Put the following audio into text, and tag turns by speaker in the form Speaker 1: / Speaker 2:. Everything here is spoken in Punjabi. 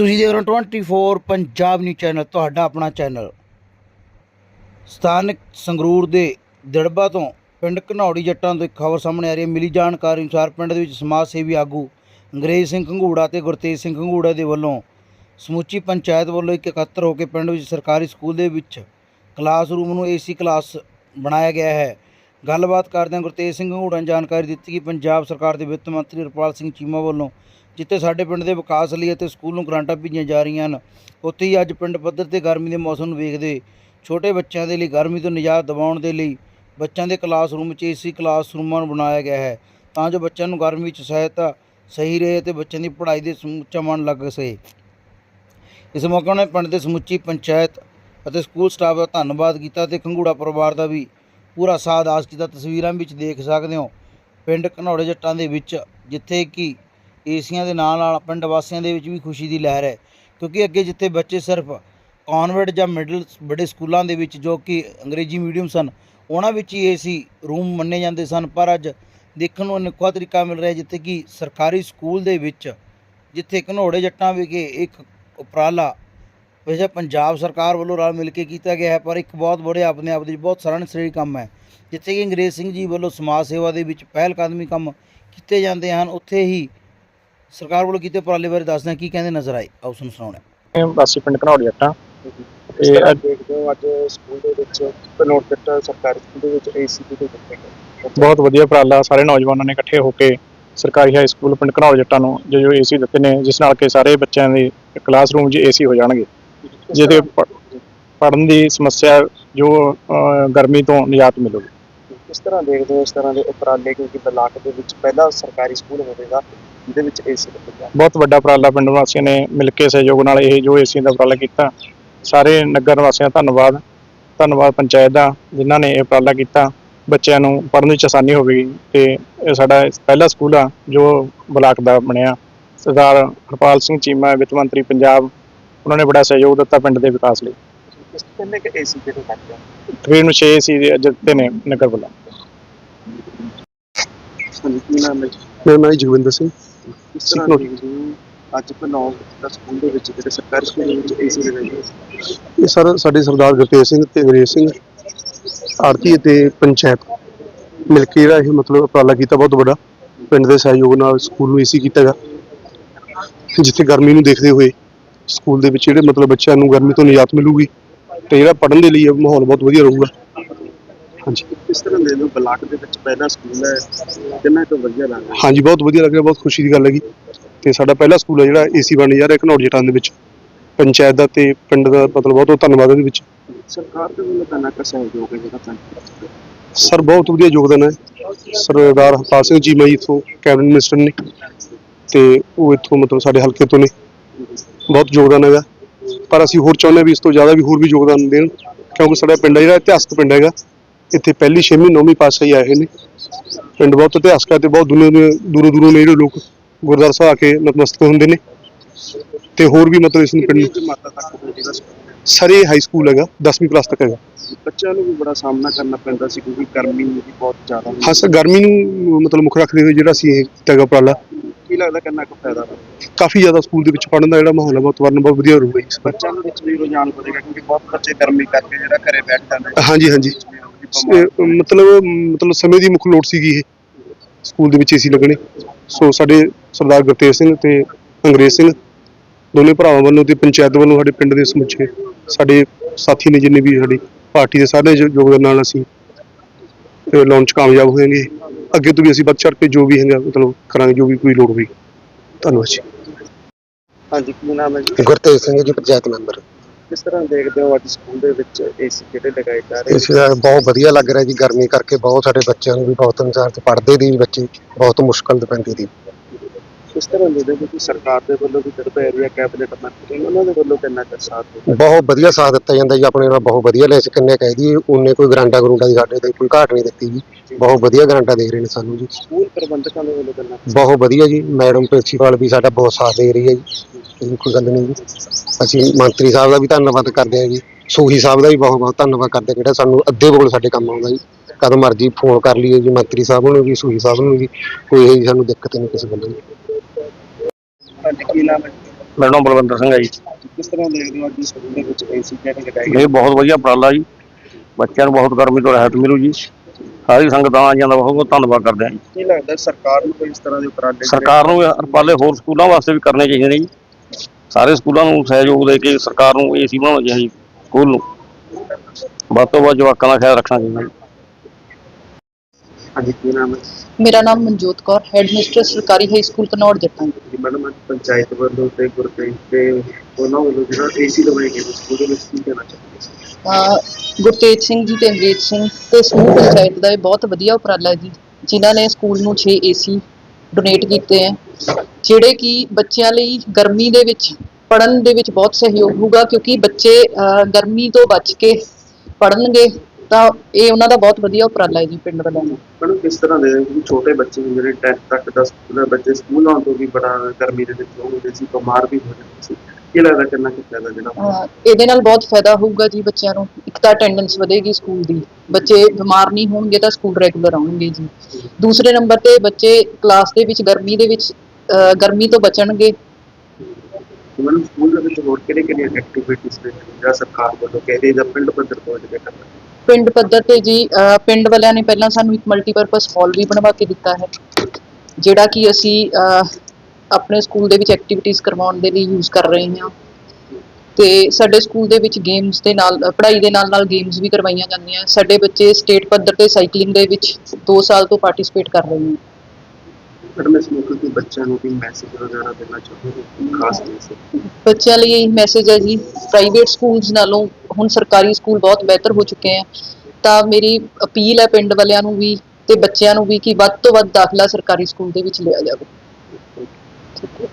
Speaker 1: ਤੁਸੀਂ ਦੇਖ ਰਹੇ ਹੋ 24 ਪੰਜਾਬ ਨਿਊਜ਼ ਚੈਨਲ ਤੁਹਾਡਾ ਆਪਣਾ ਚੈਨਲ ਸਥਾਨਕ ਸੰਗਰੂਰ ਦੇ ਦਿੜਬਾ ਤੋਂ ਪਿੰਡ ਘਨੌੜੀ ਜੱਟਾਂ ਤੋਂ ਇੱਕ ਖਬਰ ਸਾਹਮਣੇ ਆ ਰਹੀ ਹੈ। ਮਿਲੀ ਜਾਣਕਾਰੀ ਅਨੁਸਾਰ ਪਿੰਡ ਦੇ ਵਿੱਚ ਸਮਾਜ ਸੇਵੀ ਆਗੂ ਅੰਗਰੇਜ਼ ਸਿੰਘ ਘੰਗੂੜਾ ਤੇ ਗੁਰਤੇਜ ਸਿੰਘ ਘੰਗੂੜਾ ਦੇ ਵੱਲੋਂ ਸਮੁੱਚੀ ਪੰਚਾਇਤ ਵੱਲੋਂ ਇੱਕ ਇਕੱਤਰ ਹੋ ਕੇ ਪਿੰਡ ਵਿੱਚ ਸਰਕਾਰੀ ਸਕੂਲ ਦੇ ਵਿੱਚ ਕਲਾਸਰੂਮ ਨੂੰ ਏਸੀ ਕਲਾਸ ਬਣਾਇਆ ਗਿਆ ਹੈ। ਗੱਲਬਾਤ ਕਰਦਿਆਂ ਗੁਰਤੇਜ ਸਿੰਘ ਘੰਗੂੜਾ ਨੇ ਜਾਣਕਾਰੀ ਦਿੱਤੀ ਕਿ ਪੰਜਾਬ ਸਰਕਾਰ ਦੇ ਵਿੱਤ ਮੰਤਰੀ ਰੁਪਾਲ ਸਿੰਘ ਚੀਮਾ ਵੱਲੋਂ ਜਿੱਥੇ ਸਾਡੇ ਪਿੰਡ ਦੇ ਵਿਕਾਸ ਲਈ ਅਤੇ ਸਕੂਲ ਨੂੰ ਗ੍ਰਾਂਟਾਂ ਭੇਜੀਆਂ ਜਾ ਰਹੀਆਂ ਹਨ, ਉੱਥੇ ਹੀ ਅੱਜ ਪਿੰਡ ਪੱਧਰ ਤੇ ਗਰਮੀ ਦੇ ਮੌਸਮ ਨੂੰ ਵੇਖਦੇ ਛੋਟੇ ਬੱਚਿਆਂ ਦੇ ਲਈ ਗਰਮੀ ਤੋਂ ਨਿਜਾਤ ਦਿਵਾਉਣ ਦੇ ਲਈ ਬੱਚਿਆਂ ਦੇ ਕਲਾਸਰੂਮ ਵਿੱਚ ਏਸੀ ਕਲਾਸਰੂਮਾਂ ਨੂੰ ਬਣਾਇਆ ਗਿਆ ਹੈ, ਤਾਂ ਜੋ ਬੱਚਿਆਂ ਨੂੰ ਗਰਮੀ ਵਿੱਚ ਸਹਾਇਤਾ ਸਹੀ ਰਹੇ ਅਤੇ ਬੱਚਿਆਂ ਦੀ ਪੜ੍ਹਾਈ ਦੇ ਸਮੁੱਚਾ ਮਨ ਲੱਗ ਸਕੇ। ਇਸ ਮੌਕੇ ਉਹਨੇ ਪਿੰਡ ਦੇ ਸਮੁੱਚੀ ਪੰਚਾਇਤ ਅਤੇ ਸਕੂਲ ਸਟਾਫ ਦਾ ਧੰਨਵਾਦ ਕੀਤਾ ਤੇ ਖੰਗੂੜਾ ਪਰਿਵਾਰ ਦਾ ਵੀ ਪੂਰਾ ਸਾਥ ਆਸ ਕੀਤਾ। ਤਸਵੀਰਾਂ ਵਿੱਚ ਦੇਖ ਸਕਦੇ ਹੋ, ਪਿੰਡ ਘਨੌੜੇ ਜੱਟਾਂ ਦੇ ਵਿੱਚ, ਜਿੱਥੇ ਕਿ ਏਸੀਆਂ ਦੇ ਨਾਲ ਨਾਲ ਪਿੰਡ ਵਾਸੀਆਂ ਦੇ ਵਿੱਚ ਵੀ ਖੁਸ਼ੀ ਦੀ ਲਹਿਰ ਹੈ, ਕਿਉਂਕਿ ਅੱਗੇ ਜਿੱਥੇ ਬੱਚੇ ਸਿਰਫ ਕਨਵੈਂਟ ਜਾਂ ਮਿਡਲ, ਵੱਡੇ ਸਕੂਲਾਂ ਦੇ ਵਿੱਚ ਜੋ ਕਿ ਅੰਗਰੇਜ਼ੀ ਮੀਡੀਅਮ ਸਨ, ਉਹਨਾਂ ਵਿੱਚ ਹੀ ਏਸੀ ਰੂਮ ਮੰਨੇ ਜਾਂਦੇ ਸਨ, ਪਰ ਅੱਜ ਦੇਖਣ ਨੂੰ ਅਨੋਖਾ ਤਰੀਕਾ ਮਿਲ ਰਿਹਾ ਜਿੱਥੇ ਕਿ ਸਰਕਾਰੀ ਸਕੂਲ ਦੇ ਵਿੱਚ, ਜਿੱਥੇ ਘਨੌੜੇ ਜੱਟਾਂ ਵਿਖੇ ਇੱਕ ਉਪਰਾਲਾ ਵੈਸੇ ਪੰਜਾਬ ਸਰਕਾਰ ਵੱਲੋਂ ਰਲ ਮਿਲ ਕੇ ਕੀਤਾ ਗਿਆ ਹੈ, ਪਰ ਇੱਕ ਬਹੁਤ ਬੜੇ ਆਪਣੇ ਆਪ ਦੇ ਵਿੱਚ ਬਹੁਤ ਸਰਾਹਨਸ਼ੀਲ ਕੰਮ ਹੈ, ਜਿੱਥੇ ਕਿ ਅੰਗਰੇਜ਼ ਸਿੰਘ ਜੀ ਵੱਲੋਂ ਸਮਾਜ ਸੇਵਾ ਦੇ ਵਿੱਚ ਪਹਿਲ ਕਦਮੀ ਕੰਮ ਕੀਤੇ ਜਾਂਦੇ ਹਨ, ਉੱਥੇ ਹੀ ਸਰਕਾਰ ਵੱਲੋਂ ਕੀਤੇ ਉਪਰਾਲੇ ਬਾਰੇ ਦੱਸਦੇ ਕੀ ਕਹਿੰਦੇ ਨਜ਼ਰ ਆਏ? ਆਓ ਤੁਹਾਨੂੰ ਸੁਣਾਉਣੇ
Speaker 2: ਵਾਸੀ ਪਿੰਡ ਘਨੌੜੀ ਇਹ
Speaker 3: ਤਰ੍ਹਾਂ
Speaker 2: ਅੱਜ-
Speaker 3: ਦੇਖਦੇ ਹੋ ਅੱਜ ਸਕੂਲ ਦੇ ਵਿੱਚ ਕਨੋਟ ਦਿੱਤਾ ਸਰਕਾਰੀ ਸਕੂਲ ਦੇ ਵਿੱਚ ਏਸੀ ਦੇ ਦਿੱਤੇ ਗਏ।
Speaker 2: ਬਹੁਤ ਵਧੀਆ ਉਪਰਾਲਾ ਸਾਰੇ ਨੌਜਵਾਨਾਂ ਨੇ ਇਕੱਠੇ ਹੋ ਕੇ ਸਰਕਾਰੀ ਹਾਈ ਸਕੂਲ ਪਿੰਡ ਘਨੌੜੀ ਜੱਟਾਂ ਨੂੰ ਜੋ ਜੋ ਏਸੀ ਦਿੱਤੇ ਨੇ ਜਿਸ ਨਾਲ ਕਿ ਸਾਰੇ ਬੱਚਿਆਂ ਦੇ ਕਲਾਸਰੂਮ 'ਚ ਏਸੀ ਹੋ ਜਾਣਗੇ। ਜਿਹਦੇ ਪੜਨ ਦੀ ਸਮੱਸਿਆ ਜੋ ਅਹ, ਗਰਮੀ ਤੋਂ ਨਿਜਾਤ ਮਿਲੂਗੀ।
Speaker 3: ਕਿਸ ਤਰ੍ਹਾਂ ਦੇਖਦੇ ਹੋ ਇਸ ਤਰ੍ਹਾਂ ਦੇ ਉਪਰਾਲੇ? ਕਿਉਂਕਿ ਬਲਾਕ ਦੇ ਵਿੱਚ ਪਹਿਲਾ ਸਰਕਾਰੀ ਸਕੂਲ ਹੋਵੇਗਾ, ਜਿਹਦੇ ਵਿੱਚ ਏਸੀ ਦਿੱਤੇ
Speaker 2: ਬਹੁਤ ਵੱਡਾ ਉਪਰਾਲਾ ਪਿੰਡ ਵਾਸੀਆਂ ਨੇ ਮਿਲ ਕੇ ਸਹਿਯੋਗ ਨਾਲ ਇਹ ਜੋ ਏਸੀ ਦਾ ਉਪਰਾਲਾ ਕੀਤਾ, ਸਾਰੇ ਨਗਰ ਵਾਸੀਆਂ ਦਾ ਧੰਨਵਾਦ ਧੰਨਵਾਦ ਪੰਚਾਇਤ ਦਾ, ਜਿਨ੍ਹਾਂ ਨੇ ਇਹ ਉਪਰਾਲਾ ਕੀਤਾ। ਬੱਚਿਆਂ ਨੂੰ ਪੜ੍ਹਨ ਵਿੱਚ ਆਸਾਨੀ ਹੋਵੇਗੀ ਤੇ ਇਹ ਸਾਡਾ ਪਹਿਲਾ ਸਕੂਲ ਆ, ਜੋ ਬਲਾਕ ਦਾ ਬਣਿਆ। ਸਰਦਾਰ ਹਰਪਾਲ ਸਿੰਘ ਚੀਮਾ, ਵਿੱਤ ਮੰਤਰੀ ਪੰਜਾਬ, ਉਹਨਾਂ ਨੇ ਬੜਾ ਸਹਿਯੋਗ ਦਿੱਤਾ ਪਿੰਡ ਦੇ ਵਿਕਾਸ ਲਈ।
Speaker 3: ਕਿੰਨੇ ਕਿ ਏਸੀ ਜਿਹੜੇ ਲੱਗਦੇ
Speaker 2: ਤਕਰੀਬਨ ਨੂੰ 6 ਸੀ ਦਿੱਤੇ ਨੇ ਨਗਰ ਵੱਲੋਂ
Speaker 3: ਹਾਂਜੀ ਕੀ ਨਾਮ ਹੈ ਜੀ?
Speaker 4: ਮੇਰਾ ਨਾਮ ਜੀ ਜਗਵਿੰਦਰ ਸਿੰਘ
Speaker 3: ਤਰ੍ਹਾਂ ਅੱਜ ਕਨੌਟ ਦਾ ਸਕੂਲ ਦੇ ਵਿੱਚ ਜਿਹੜੇ ਸਰਕਾਰੀ ਸਕੂਲ ਦੇ ਵਿੱਚ ਏਸੀ ਲਗਾਏ ਗਏ
Speaker 4: ਇਹ ਸਰ ਸਾਡੇ ਸਰਦਾਰ ਗੁਰਤੇਜ ਸਿੰਘ ਤੇ ਅੰਗਰੇਜ਼ ਸਿੰਘ ਆਰਤੀ ਤੇ ਪੰਚਾਇਤ ਮਿਲ ਕੇ ਜਿਹੜਾ ਇਹ ਮਤਲਬ ਉਪਰਾਲਾ ਕੀਤਾ ਬਹੁਤ ਵੱਡਾ। ਪਿੰਡ ਦੇ ਸਹਿਯੋਗ ਨਾਲ ਸਕੂਲ ਨੂੰ ਏਸੀ ਕੀਤਾ ਗਾ ਜਿੱਥੇ ਗਰਮੀ ਨੂੰ ਦੇਖਦੇ ਹੋਏ ਸਕੂਲ ਦੇ ਵਿੱਚ ਜਿਹੜੇ ਮਤਲਬ ਬੱਚਿਆਂ ਨੂੰ ਗਰਮੀ ਤੋਂ ਨਿਜਾਤ ਮਿਲੂਗੀ ਤੇ ਜਿਹੜਾ ਪੜ੍ਹਨ ਦੇ ਲਈ ਮਾਹੌਲ ਬਹੁਤ ਵਧੀਆ ਰਹੂਗਾ। ਹਾਂਜੀ।
Speaker 3: ਕਿਸ ਤਰ੍ਹਾਂ ਦੇ ਲੋ ਬਲਾਕ ਦੇ ਵਿੱਚ ਪਹਿਲਾ ਸਕੂਲ ਹੈ ਕਿੰਨਾ ਕੁ ਵਧੀਆ ਲੱਗ ਰਿਹਾ?
Speaker 4: ਹਾਂਜੀ ਬਹੁਤ ਵਧੀਆ ਲੱਗ ਰਿਹਾ ਬਹੁਤ ਖੁਸ਼ੀ ਦੀ ਗੱਲ ਹੈਗੀ। ਤੇ ਸਾਡਾ ਪਹਿਲਾ ਸਕੂਲ ਹੈ ਜਿਹੜਾ ਏਸੀ ਬਣ ਜਾ ਰਿਹਾ ਘਨੌੜ ਜਟਾਂ ਦੇ ਵਿੱਚ। ਪੰਚਾਇਤ ਦਾ ਤੇ ਪਿੰਡ ਦਾ ਮਤਲਬ ਬਹੁਤ ਬਹੁਤ ਧੰਨਵਾਦ ਇਹਦੇ ਵਿੱਚ।
Speaker 3: ਸਰਕਾਰ ਦੇ ਵੱਲੋਂ ਕਿੰਨਾ ਕੁ ਸਹਿਯੋਗ ਹੈ ਜਿਹੜਾ ਤੁਹਾਨੂੰ
Speaker 4: ਸਰ ਬਹੁਤ ਵਧੀਆ ਯੋਗਦਾਨ ਹੈ। ਸਰਦਾਰ ਹਰਪਾਲ ਸਿੰਘ ਜੀ ਮੈਂ ਇੱਥੋਂ ਕੈਬਨਿਟ ਮਿਨਿਸਟਰ ਨੇ ਤੇ ਉਹ ਇੱਥੋਂ ਮਤਲਬ ਸਾਡੇ ਹਲਕੇ ਤੋਂ ਨੇ। ਬਹੁਤ ਯੋਗਦਾਨ ਹੈਗਾ। ਪਰ ਅਸੀਂ ਹੋਰ ਚਾਹੁੰਦੇ ਹਾਂ ਵੀ ਇਸ ਤੋਂ ਜ਼ਿਆਦਾ ਵੀ ਹੋਰ ਵੀ ਯੋਗਦਾਨ ਦੇਣ, ਕਿਉਂਕਿ ਸਾਡਾ ਪਿੰਡ ਹੈ ਜਿਹੜਾ ਇਤਿਹਾਸਕ ਪਿੰਡ ਹੈਗਾ, ਇੱਥੇ ਪਹਿਲੀ ਛੇਵੀਂ ਨੌਵੀਂ ਪਾਤਸ਼ਾਹੀ ਆਏ ਨੇ। ਪਿੰਡ ਬਹੁਤ ਇਤਿਹਾਸਕ ਹੈ ਤੇ ਬਹੁਤ ਦੁਨੀਆ ਦੇ ਦੂਰੋਂ ਦੂਰੋਂ ਨੇ ਜਿਹੜੇ ਲੋਕ ਗੁਰਦੁਆਰਾ ਸਾਹਿਬ ਆ ਕੇ ਨਤਮਸਤਕ ਹੁੰਦੇ ਨੇ। ਤੇ ਹੋਰ ਵੀ ਮਤਲਬ ਇਸ ਨੂੰ ਪਿੰਡ
Speaker 3: ਮਾਤਾ ਤੱਕ ਜਿਹੜਾ
Speaker 4: ਸਰੇ ਹਾਈ ਸਕੂਲ ਹੈਗਾ 10ਵੀਂ ਕਲਾਸ ਤੱਕ ਹੈਗਾ।
Speaker 3: ਬੱਚਿਆਂ ਨੂੰ ਵੀ ਬੜਾ ਸਾਹਮਣਾ ਕਰਨਾ ਪੈਂਦਾ ਸੀ ਕਿਉਂਕਿ ਗਰਮੀ ਵੀ ਬਹੁਤ ਜ਼ਿਆਦਾ
Speaker 4: ਹਾਂ ਸਰ ਗਰਮੀ ਨੂੰ ਮਤਲਬ ਮੁੱਖ ਰੱਖਦੇ ਹੋਏ ਜਿਹੜਾ ਅਸੀਂ ਇਹ ਕੀਤਾ ਹੈਗਾ ਉਪਰਾਲਾ
Speaker 3: ਕੀ ਲੱਗਦਾ ਕਿੰਨਾ ਕੁ ਫਾਇਦਾ ਵਾ?
Speaker 4: ਕਾਫੀ ਜ਼ਿਆਦਾ ਸਕੂਲ ਦੇ ਵਿੱਚ ਪੜ੍ਹਨ ਦਾ ਜਿਹੜਾ ਮਾਹੌਲ ਹੈ ਵਾਤਾਵਰਨ ਬਹੁਤ ਵਧੀਆ ਰਹੂਗਾ ਇਸ ਵਾਰ
Speaker 3: ਬੱਚਿਆਂ ਦੇ ਵਿੱਚ ਵੀ ਰੁਝਾਨ ਵਧੇਗਾ ਕਿਉਂਕਿ ਬਹੁਤ ਬੱਚੇ ਗਰਮੀ ਕਰਕੇ ਜਿਹੜਾ ਘਰੇ ਬੈਠ ਜਾਂਦੇ
Speaker 4: ਹਾਂਜੀ ਹਾਂਜੀ। ਇਹ ਮਤਲਬ ਮਤਲਬ ਸਮੇਂ ਦੀ ਮੁੱਖ ਲੋੜ ਸੀਗੀ ਇਹ ਸਕੂਲ ਦੇ ਵਿੱਚ ਏਸੀ ਲੱਗਣੇ। ਸੋ ਸਾਡੇ ਸਰਦਾਰ ਗੁਰਤੇਜ ਸਿੰਘ ਤੇ ਅੰਗਰੇਜ਼ ਸਿੰਘ ਦੋਨੇ ਭਰਾਵਾਂ ਵੱਲੋਂ ਤੇ ਪੰਚਾਇਤ ਵੱਲੋਂ ਸਾਡੇ ਪਿੰਡ ਦੇ ਸਮੁੱਚੇ ਸਾਡੇ ਸਾਥੀ ਨੇ ਜਿੰਨੇ ਵੀ ਸਾਡੀ ਪਾਰਟੀ ਦੇ ਸਾਰੇ ਜੋ- ਯੋਗਦਾਨ ਨਾਲ ਅਸੀਂ ਲਾਂਚ ਕਾਮਯਾਬ ਹੋਵਾਂਗੇ ਅੱਗੇ ਤੋਂ ਵੀ ਅਸੀਂ ਵੱਧ ਚੜ੍ਹ ਕੇ ਜੋ ਵੀ ਹੈਗਾ ਮਤਲਬ ਕਰਾਂਗੇ ਜੋ ਵੀ ਕੋਈ ਲੋੜ ਹੋਈ। ਧੰਨਵਾਦ ਜੀ।
Speaker 3: ਹਾਂਜੀ ਕੀ ਨਾਮ ਹੈ ਜੀ?
Speaker 5: ਗੁਰਤੇਜ ਸਿੰਘ ਜੀ ਪੰਚਾਇਤ ਮੈਂਬਰ।
Speaker 3: ਕਿਸ ਤਰ੍ਹਾਂ ਦੇਖਦੇ ਹੋ ਅੱਜ ਸਕੂਲ ਦੇ ਵਿੱਚ ਏਸੀ ਜਿਹੜੇ ਲਗਾਏ ਜਾ ਰਹੇ?
Speaker 5: ਇਸ ਦਾ ਬਹੁਤ ਵਧੀਆ ਲੱਗ ਰਿਹਾ ਜੀ ਗਰਮੀ ਕਰਕੇ ਬਹੁਤ ਸਾਡੇ ਬੱਚਿਆਂ ਨੂੰ ਵੀ ਬਹੁਤ ਅਨੁਸਾਰ ਤੇ ਪੜ੍ਹਦੇ ਦੀ ਬੱਚੇ ਬਹੁਤ ਮੁਸ਼ਕਲ ਪੈਂਦੀ ਦੀ।
Speaker 3: ਕਿਸ ਤਰ੍ਹਾਂ ਦੇ ਦੇਖੋ ਕਿ ਸਰਕਾਰ ਦੇ ਵੱਲੋਂ ਵੀ ਦਰਬਾ ਏਰੀਆ ਕੈਬਨਿਟ ਮੰਤਰੀ ਉਹਨਾਂ ਦੇ ਵੱਲੋਂ ਕਿੰਨਾ ਕੁ ਸਾਥ ਦਿੱਤਾ
Speaker 5: ਬਹੁਤ ਵਧੀਆ ਸਾਥ ਦਿੱਤਾ ਜਾਂਦਾ ਜੀ ਆਪਣੇ ਨਾਲ ਬਹੁਤ ਵਧੀਆ ਲੈ ਕਿੰਨੇ ਕਹਿ ਦੀ ਉਹਨੇ ਕੋਈ ਗਰੰਟਾ ਗਰੂੰਟਾ ਦੀ ਸਾਡੇ ਤੇ ਕੋਈ ਘਾਟ ਨਹੀਂ ਦਿੱਤੀ ਜੀ। ਬਹੁਤ ਵਧੀਆ ਗਰੰਟਾ ਦੇ ਰਹੇ ਨੇ ਸਾਨੂੰ ਜੀ।
Speaker 3: ਸਕੂਲ ਪ੍ਰਬੰਧਕਾਂ ਦੇ ਵੱਲੋਂ ਕਿੰਨਾ
Speaker 5: ਬਹੁਤ ਵਧੀਆ ਜੀ ਮੈਡਮ ਪ੍ਰਿੰਸੀਪਲ ਵੀ ਸਾਡਾ ਬਹੁਤ ਸਾਥ ਦੇ ਰਹੀ ਹੈ ਜੀ। ਕੋਈ ਗੱਲ ਨਹੀਂ ਜੀ। ਅਸੀਂ ਮੰਤਰੀ ਸਾਹਿਬ ਦਾ ਵੀ ਧੰਨਵਾਦ ਕਰਦੇ ਹਾਂ ਜੀ। ਸੂਹੀ ਸਾਹਿਬ ਦਾ ਵੀ ਬਹੁਤ ਬਹੁਤ ਧੰਨਵਾਦ ਕਰਦੇ ਹਾਂ ਜਿਹੜਾ ਸਾਨੂੰ ਅੱਧੇ ਕੋਲ ਸਾਡੇ ਕੰਮ ਆਉਂਦਾ ਜੀ। ਕਦ ਮਰਜ਼ੀ ਫੋਨ ਕਰ ਲਈਏ ਜੀ ਮੰਤਰੀ ਸਾਹਿਬ ਨੂੰ ਵੀ ਸੂਹੀ ਸਾਹਿਬ ਨੂੰ ਵੀ। ਕੋਈ ਇਹ ਸਾਨੂੰ ਦਿੱਕਤ ਨਹੀਂ ਕਿਸੇ ਗੱਲੋਂ
Speaker 3: ਹਾਂਜੀ ਕੀ ਨਾਮ ਹੈ?
Speaker 6: ਮੇਰਾ ਨਾਮ ਬਲਵੰਦਰ ਸਿੰਘ ਹੈ ਜੀ।
Speaker 3: ਕਿਸ ਤਰ੍ਹਾਂ ਦੇਖਦੇ ਹੋ ਅੱਜ ਸਕੂਲ ਦੇ ਵਿੱਚ ਏਸੀ ਕਿਹੜੇ ਲਗਾਏ
Speaker 6: ਇਹ ਬਹੁਤ ਵਧੀਆ ਉਪਰਾਲਾ ਜੀ। ਬੱਚਿਆਂ ਨੂੰ ਬਹੁਤ ਗਰਮੀ ਤੋਂ ਰਾਹਤ ਮਿਲੂ ਜੀ। ਸਾਰੀ ਸੰਗਤਾਂ ਆਈਆਂ ਦਾ ਬਹੁਤ ਬਹੁਤ ਧੰਨਵਾਦ ਕਰਦੇ ਹਾਂ ਜੀ।
Speaker 3: ਕੀ ਲੱਗਦਾ ਸਰਕਾਰ ਨੂੰ ਕੋਈ ਇਸ ਤਰ੍ਹਾਂ ਦੇ ਉਪਰਾਲੇ
Speaker 6: ਸਰਕਾਰ ਨੂੰ ਇਹ ਉਪਰਾਲੇ ਹੋਰ ਸਕੂਲਾਂ ਵਾਸਤੇ ਵੀ ਕਰਨੇ ਚਾਹੀਦੇ ਨੇ ਜੀ। ਸਾਰੇ ਸਕੂਲਾਂ ਨੂੰ ਸਹਿਯੋਗ ਦੇ ਕੇ ਸਰਕਾਰ ਨੂੰ ਏਸੀ ਬਣਾਉਣਾ ਚਾਹੀਦਾ ਜੀ ਸਕੂਲ ਨੂੰ। ਵੱਧ ਤੋਂ ਵੱਧ ਜਵਾਕਾਂ ਦਾ ਖਿਆਲ ਰੱਖਣਾ ਚਾਹੀਦਾ ਜੀ।
Speaker 3: ਹਾਂਜੀ ਕੀ ਨਾਮ ਹੈ?
Speaker 7: ਮੇਰਾ ਨਾਮ ਮਨਜੋਤ ਕੌਰ ਹੈਡ ਮਿਸਟਰਸ ਸਰਕਾਰੀ high school Kanaur Jattan
Speaker 3: ji madam ਅੱਜ ਪੰਚਾਇਤ ਵੱਲੋਂ ਤੇ ਗੁਰਤੇਜ ਤੇ ਉਹਨਾਂ ਵੱਲੋਂ ਜਿਹੜਾ ਏਸੀ ਲਗਾਏ ਗਏ ਸਕੂਲ ਦੇ ਵਿੱਚ ਕੀ ਕਹਿਣਾ ਚਾਹੁੰਦੇ
Speaker 7: ਅਹ ਗੁਰਤੇਜ ਸਿੰਘ ਜੀ ਤੇ ਅੰਗਰੇਜ਼ ਸਿੰਘ ਤੇ ਸਮੂਹ ਪੰਚਾਇਤ ਦਾ ਇਹ ਬਹੁਤ ਵਧੀਆ ਉਪਰਾਲਾ ਹੈ ਜੀ ਜਿਨ੍ਹਾਂ ਨੇ ਸਕੂਲ ਨੂੰ 6 ਏਸੀ ਡੋਨੇਟ ਕੀਤੇ ਹੈ ਜਿਹੜੇ ਕਿ ਬੱਚਿਆਂ ਲਈ ਗਰਮੀ ਦੇ ਵਿੱਚ ਪੜਨ ਦੇ ਵਿੱਚ ਬਹੁਤ ਸਹਿਯੋਗ ਹੋਊਗਾ ਕਿਉਂਕਿ ਬੱਚੇ ਅਹ, ਗਰਮੀ ਤੋਂ ਬਚ ਕੇ ਪੜਨਗੇ ਤਾਂ ਇਹ ਉਹਨਾਂ ਦਾ ਬਹੁਤ ਵਧੀਆ ਉਪਰਾਲਾ ਹੈ ਜੀ ਪਿੰਡ ਵਾਲਿਆਂ ਦਾ।
Speaker 3: ਮੈਡਮ ਕਿਸ ਤਰ੍ਹਾਂ ਦੇ ਕਿ ਛੋਟੇ ਬੱਚੇ ਹੁੰਦੇ ਨੇ 10th ਤੱਕ ਦਾ ਸਕੂਲ ਹੈ ਬੱਚੇ ਸਕੂਲ ਆਉਣ ਤੋਂ ਵੀ ਬੜਾ ਗਰਮੀ ਦੇ ਵਿੱਚ ਉਹ ਹੁੰਦੇ ਸੀ ਬਿਮਾਰ ਵੀ ਹੋ ਜਾਂਦੇ ਸੀ। ਕੀ ਲੱਗਦਾ ਕਿੰਨਾ ਕੁ ਫਾਇਦਾ ਜਿਹੜਾ
Speaker 7: ਇਹਦੇ ਨਾਲ ਬਹੁਤ ਫਾਇਦਾ ਹੋਊਗਾ ਜੀ ਬੱਚਿਆਂ ਨੂੰ। ਇੱਕ ਤਾਂ ਅਟੈਂਡੈਂਸ ਵਧੇਗੀ ਸਕੂਲ ਦੀ। ਬੱਚੇ ਬਿਮਾਰ ਨਹੀਂ ਹੋਣਗੇ ਤਾਂ ਸਕੂਲ ਰੈਗੂਲਰ ਆਉਣਗੇ ਜੀ। ਦੂਸਰੇ ਨੰਬਰ ਤੇ ਬੱਚੇ ਕਲਾਸ ਦੇ ਵਿੱਚ ਗਰਮੀ ਦੇ ਵਿੱਚ ਗਰਮੀ ਤੋਂ ਬਚਣਗੇ।
Speaker 3: ਮੈਡਮ ਸਕੂਲ ਦੇ ਵਿੱਚ ਹੋਰ ਕਿਹੜੇ ਕਿਹੜੇ ਐਕਟੀਵਿਟੀਜ਼ ਨੇ ਜਿਹੜਾ ਸਰਕਾਰ ਵੱਲੋਂ ਕਹਿੰਦੇ ਜਾਂ ਪਿੰਡ ਪੱਧਰ ਤੋਂ ਜਿਹੜੇ ਕਰਨਾ
Speaker 7: ਪਿੰਡ ਪੱਧਰ ਤੇ ਜੀ ਪਿੰਡ ਵਾਲਿਆਂ ਨੇ ਪਹਿਲਾਂ ਸਾਨੂੰ ਇੱਕ ਮਲਟੀਪਰਪਸ ਹਾਲ ਵੀ ਬਣਵਾ ਕੇ ਦਿੱਤਾ ਹੈ ਜਿਹੜਾ ਕਿ ਅਸੀਂ ਆਪਣੇ ਸਕੂਲ ਦੇ ਵਿੱਚ ਐਕਟੀਵਿਟੀਜ਼ ਕਰਵਾਉਣ ਦੇ ਲਈ ਯੂਜ਼ ਕਰ ਰਹੇ ਹਾਂ। ਤੇ ਸਾਡੇ ਸਕੂਲ ਦੇ ਵਿੱਚ ਗੇਮਸ ਦੇ ਨਾਲ ਪੜ੍ਹਾਈ ਦੇ ਨਾਲ ਨਾਲ ਗੇਮਸ ਵੀ ਕਰਵਾਈਆਂ ਜਾਂਦੀਆਂ। ਸਾਡੇ ਬੱਚੇ ਸਟੇਟ ਪੱਧਰ ਤੇ ਸਾਈਕਲਿੰਗ ਦੇ ਵਿੱਚ 2 ਸਾਲ ਤੋਂ ਪਾਰਟਿਸਿਪੇਟ ਕਰ ਰਹੇ ਨੇ।
Speaker 3: ਮੈਡਮ ਇਸ ਮੌਕੇ ਤੇ ਬੱਚਿਆਂ ਨੂੰ ਵੀ ਮੈਸੇਜ ਵਗੈਰਾ ਦੇਣਾ ਚਾਹੁੰਦੇ ਹੋ? ਖਾਸ ਤੌਰ ਤੇ।
Speaker 7: ਬੱਚਿਆਂ ਲਈ ਇਹ ਮੈਸੇਜ ਹੈ ਜੀ ਪ੍ਰਾਈਵੇਟ ਸਕੂਲਸ ਨਾਲੋਂ ਹੁਣ ਸਰਕਾਰੀ ਸਕੂਲ ਬਹੁਤ ਬਿਹਤਰ ਹੋ ਚੁੱਕੇ ਆ, ਤਾਂ ਮੇਰੀ ਅਪੀਲ ਹੈ ਪਿੰਡ ਵਾਲਿਆਂ ਨੂੰ ਵੀ ਤੇ ਬੱਚਿਆਂ ਨੂੰ ਵੀ ਕਿ ਵੱਧ ਤੋਂ ਵੱਧ ਦਾਖਲਾ ਸਰਕਾਰੀ ਸਕੂਲ ਦੇ ਵਿੱਚ ਲਿਆ ਜਾਵੇ। ਠੀਕ ਹੈ